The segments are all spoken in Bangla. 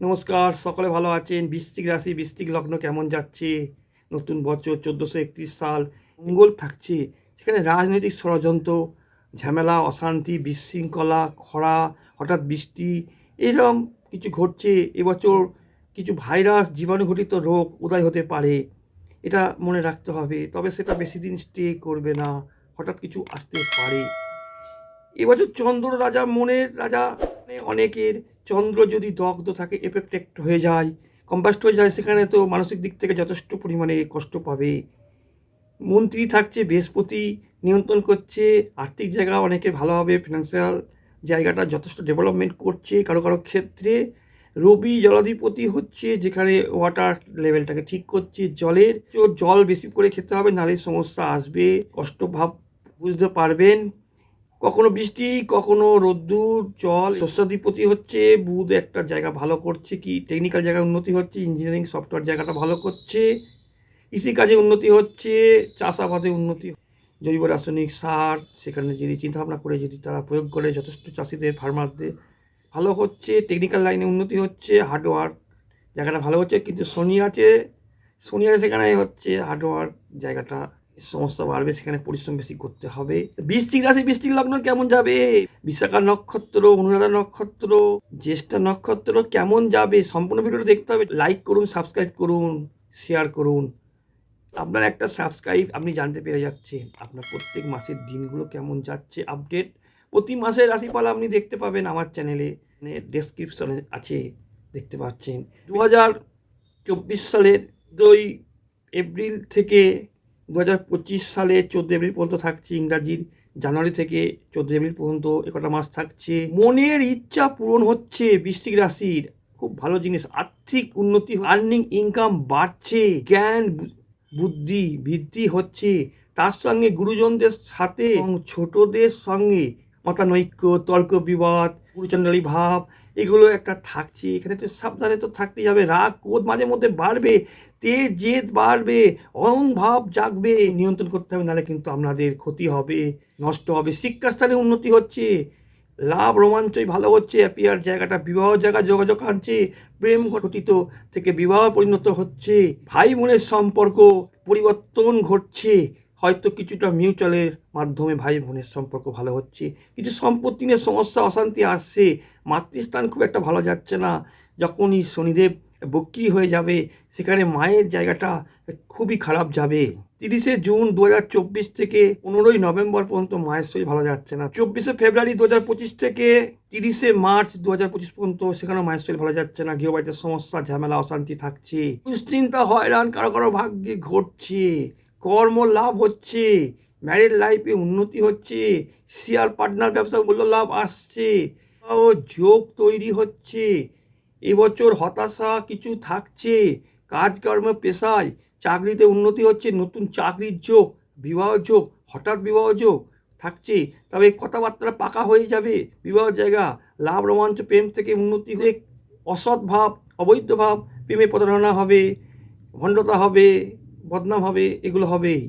নমস্কার, সকলে ভালো আছেন? বৃশ্চিক রাশি, বৃশ্চিক লগ্ন কেমন যাচ্ছে? নতুন বছর, চোদ্দোশো একত্রিশ সাল, মঙ্গল থাকছে। সেখানে রাজনৈতিক ষড়যন্ত্র, ঝামেলা, অশান্তি, বিশৃঙ্খলা, খরা, হঠাৎ বৃষ্টি এরকম কিছু ঘটছে। এবছর কিছু ভাইরাস জীবাণুঘটিত রোগ উদয় হতে পারে। এটা মনে রাখতে হবে, তবে সেটা বেশি দিন স্টে করবে না, হঠাৎ কিছু আসতে পারে। এবছর চন্দ্র রাজা, মনের রাজা মানে অনেকের চন্দ্র যদি দগ্ধ থাকে এফেক্টেক্ট হয়ে যায় কম্পাস্ট হয়ে যায়, সেখানে তো মানসিক দিক থেকে যথেষ্ট পরিমাণে কষ্ট পাবে। মন্ত্রী থাকছে, বৃহস্পতি নিয়ন্ত্রণ করছে, আর্থিক জায়গা অনেকে ভালো হবে ফিনান্সিয়াল জায়গাটা যথেষ্ট ডেভেলপমেন্ট করছে। কারও কারও ক্ষেত্রে রবি জলাধিপতি হচ্ছে, যেখানে ওয়াটার লেভেলটাকে ঠিক করছে জলের। জল বেশি করে খেতে হবে, নাহলে সমস্যা আসবে। কষ্ট ভাব, বুঝতে পারবেন। কখনো বৃষ্টি, কখনো রোদ্দুর, জল, শস্যাধিপতি হচ্ছে, বুধ একটা জায়গা ভালো করছে কি টেকনিক্যাল জায়গায় উন্নতি হচ্ছে ইঞ্জিনিয়ারিং সফটওয়্যার জায়গাটা ভালো করছে কৃষিকাজে উন্নতি হচ্ছে, চাষাবাদে উন্নতি জৈব রাসায়নিক সার, সেখানে যদি চিন্তাভাবনা করে যদি তারা প্রয়োগ করে, যথেষ্ট চাষিদের ফার্মারদের ভালো হচ্ছে টেকনিক্যাল লাইনে উন্নতি হচ্ছে হার্ডওয়ার্ক জায়গাটা ভালো হচ্ছে, কিন্তু শনি আছে আছে সেখানে হচ্ছে হার্ডওয়ার্ক জায়গাটা সমস্যা বাড়বে সেখানে পরিশ্রম বেশি করতে হবে। বৃষ্টিক রাশি বৃষ্টিক লগ্ন কেমন যাবে? বিশাখা নক্ষত্র, অনুরাধা নক্ষত্র, জ্যেষ্ঠা নক্ষত্র কেমন যাবে? সম্পূর্ণ ভিডিওটা দেখতে হবে। লাইক করুন সাবস্ক্রাইব করুন শেয়ার করুন। আপনার একটা সাবস্ক্রাইব আপনি জানতে পেরে যাচ্ছেন। আপনার প্রত্যেক মাসের দিনগুলো কেমন যাচ্ছে? আপডেট প্রতি মাসের রাশিফল আপনি দেখতে পাবেন আমার চ্যানেলে ডেসক্রিপশনে আছে, দেখতে পাচ্ছেন। দু হাজার চব্বিশ সালের দুই এপ্রিল থেকে দু হাজার পঁচিশ সালে চোদ্দ এপ্রিল পর্যন্ত থাকছে ইংরাজির জানুয়ারি থেকে চোদ্দ এপ্রিল পর্যন্ত একটা মাস থাকছে। মনের ইচ্ছা পূরণ হচ্ছে বৃষ্টিক রাশির। খুব ভালো জিনিস। আর্থিক উন্নতি আর্নিং ইনকাম বাড়ছে, জ্ঞান বুদ্ধি বৃদ্ধি হচ্ছে। তার সঙ্গে গুরুজনদের সাথে এবং ছোটদের সঙ্গে মতানৈক্য, তর্ক বিবাদ গুরুচণ্ডালী ভাব এগুলো একটা থাকছে। এখানে তো সাবধানে তো থাকতেই হবে। রাগ ক্রোধ মাঝে মধ্যে বাড়বে, তেজ, জেদ বাড়বে অহং ভাব জাগবে। নিয়ন্ত্রণ করতে হবে, নাহলে কিন্তু আপনাদের ক্ষতি হবে, নষ্ট হবে। শিক্ষাস্থানে উন্নতি হচ্ছে। লাভ রোমাঞ্চই ভালো হচ্ছে। অ্যাপিয়ার জায়গাটা, বিবাহ জায়গা যোগাযোগ আনছে। প্রেম ঘটিত থেকে বিবাহ পরিণত হচ্ছে। ভাই বোনের সম্পর্ক পরিবর্তন ঘটছে। হয়তো কিছুটা মিউচুয়ালের মাধ্যমে ভাই বোনের সম্পর্ক ভালো হচ্ছে। কিছু সম্পত্তি নিয়ে সমস্যা, অশান্তি আসছে। মাতৃস্থান খুব একটা ভালো যাচ্ছে না। যখনই শনিদেব বক্রি হয়ে যাবে, সেখানে মায়ের জায়গাটা খুবই খারাপ যাবে। তিরিশে জুন দু হাজার চব্বিশ থেকে পনেরোই নভেম্বর পর্যন্ত মায়ের শরীর ভালো যাচ্ছে না। চব্বিশে ফেব্রুয়ারি দু হাজার পঁচিশ থেকে তিরিশে মার্চ দু হাজার পঁচিশ পর্যন্ত সেখানে মায়ের শরীর ভালো যাচ্ছে না। গৃহবাড়িতে সমস্যা, ঝামেলা, অশান্তি থাকছে। দুশ্চিন্তা, হয়রান কারও কারও ভাগ্যে ঘটছে। কর্ম লাভ হচ্ছে। ম্যারিড লাইফে উন্নতি হচ্ছে। শেয়ার পার্টনার ব্যবসা মূল্য লাভ আসছে। ও যোগ তৈরি হচ্ছে। এবছর হতাশা কিছু থাকছে। কাজকর্ম পেশায় চাকরিতে উন্নতি হচ্ছে, নতুন চাকরির যোগ, বিবাহ যোগ, হঠাৎ বিবাহ যোগ থাকছে। তবে কথাবার্তা পাকা হয়ে যাবে। বিবাহ জায়গা, লাভ, রোমাঞ্চ, প্রেম থেকে উন্নতি হয়ে অসৎ ভাব, অবৈধ ভাব, প্রেমে প্রতারণা হবে, ভণ্ডতা হবে, বদনাম হবে, এগুলো হবে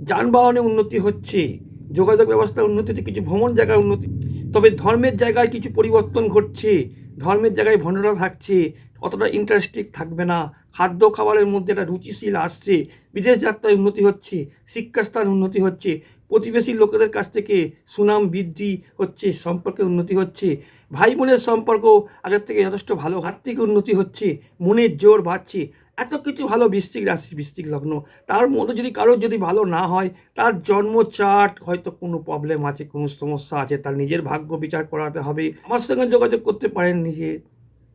যানবাহনে উন্নতি হচ্ছে। যোগাযোগ ব্যবস্থার উন্নতি হচ্ছে, কিছু ভ্রমণ জায়গায় উন্নতি তবে ধর্মের জায়গায় কিছু পরিবর্তন ঘটছে। ধর্মের জায়গায় ভণ্ডরা থাকছে, অতটা ইন্টারেস্টিং থাকবে না। খাদ্য খাবারের মধ্যে একটা রুচিশীল আসছে। বিদেশ যাত্রায় উন্নতি হচ্ছে শিক্ষাস্থান উন্নতি হচ্ছে, প্রতিবেশী লোকেদের কাছ থেকে সুনাম বৃদ্ধি হচ্ছে, সম্পর্কে উন্নতি হচ্ছে। ভাই বোনের সম্পর্ক আগের থেকে যথেষ্ট ভালো আর্থিক উন্নতি হচ্ছে, মনের জোর বাড়ছে। এত কিছু ভালো বৃশ্চিক রাশি বৃশ্চিক লগ্ন। তার মধ্যে যদি কারোর যদি ভালো না হয়, তার জন্ম চার্ট হয়তো কোনো প্রবলেম আছে, কোনো সমস্যা আছে, তার নিজের ভাগ্য বিচার করাতে হবে। আমার সঙ্গে যোগাযোগ করতে পারেন নিজের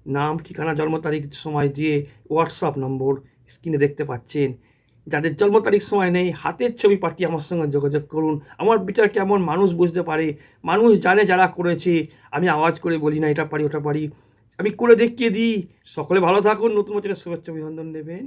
নাম, ঠিকানা, জন্ম তারিখ, সময় দিয়ে হোয়াটসঅ্যাপ নম্বর স্ক্রিনে দেখতে পাচ্ছেন। যাদের জন্ম তারিখ, সময় নেই, হাতের ছবি পাঠিয়ে আমার সঙ্গে যোগাযোগ করুন। আমার বিচার কেমন, মানুষ বুঝতে পারে। মানুষ জানে যারা করেছে, আমি আওয়াজ করে বলি না, এটা পারি, ওটা পারি। আমি করে দেখিয়ে দিই। সকলে ভালো থাকুন নতুন বছরের শুভেচ্ছা অভিনন্দন নেবেন।